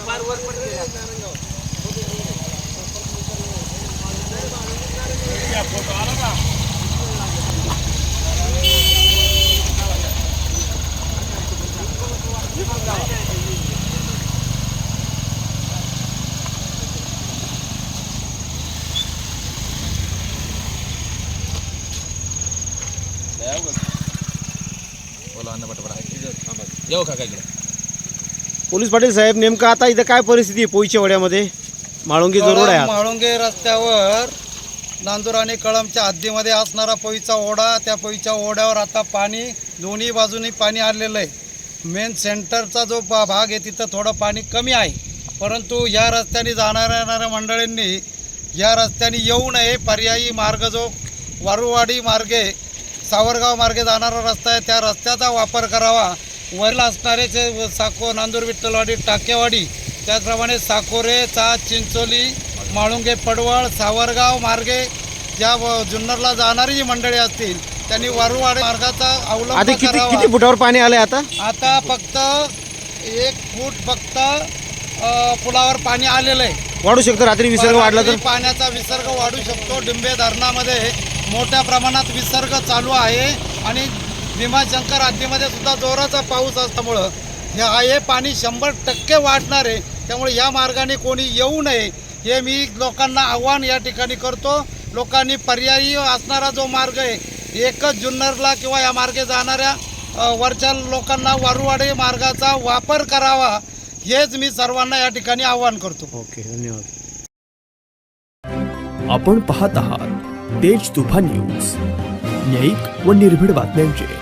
பாரு ஒர்க் பண்ணுறீங்க ಹೋಗೋಕ್ಕಾಗಿಲ್ಲ पोलीस पाटील साहेब नेमकं आता इथं काय परिस्थिती आहे पोईच्या वड्यामध्ये? माळुंगी जो रोड आहे हा. म्हाळुंगे रस्त्यावर नांदूर आणि कळमच्या हद्दीमध्ये असणारा पोईचा ओढा त्या पोईच्या ओढ्यावर आता पाणी दोन्ही बाजूनी पाणी आलेलं आहे. मेन सेंटरचा जो भा- भाग आहे तिथं थोडं पाणी कमी आहे. परंतु या रस्त्याने जाणाऱ्या येणाऱ्या मंडळींनी या रस्त्याने येऊ नये. पर्यायी मार्ग जो वारुवाडी मार्गे सावरगाव मार्गे जाणारा रस्ता आहे त्या रस्त्याचा वापर करावा. वरील असणारे जे साको नांदूर विठ्ठलवाडी टाकेवाडी त्याचप्रमाणे साकोरे चा चिंचोली माळुंगे पडवळ सावरगाव मार्गे ज्या व- जुन्नरला जाणारी जी मंडळी असतील त्यांनी वारुवाडी मार्गाचा अवलंब किती. किती फुटावर पाणी आलंय आता? आता फक्त एक फूट फक्त पुलावर पाणी आलेलं आहे. वाढू शकतो रात्री विसर्ग वाढला तर? पाण्याचा विसर्ग वाढू शकतो. डिंबे धरणामध्ये मोठ्या प्रमाणात विसर्ग चालू आहे आणि भीमाशंकर हद्दीमध्ये सुद्धा जोराचा पाऊस असल्यामुळं हे हे पाणी शंभर टक्के वाढणार. आहे त्यामुळे या मार्गाने कोणी येऊ नये हे मी लोकांना आव्हान या ठिकाणी करतो. लोकांनी पर्यायी असणारा जो मार्ग आहे एकच जुन्नरला किंवा या मार्गे जाणाऱ्या वरच्या लोकांना वारुवाडे मार्गाचा वापर करावा हेच मी सर्वांना या ठिकाणी आव्हान करतो. ओके धन्यवाद. आपण पाहत आहात तेज तुफान न्यूज. न्यायिक व निर्भीड बातम्यांचे.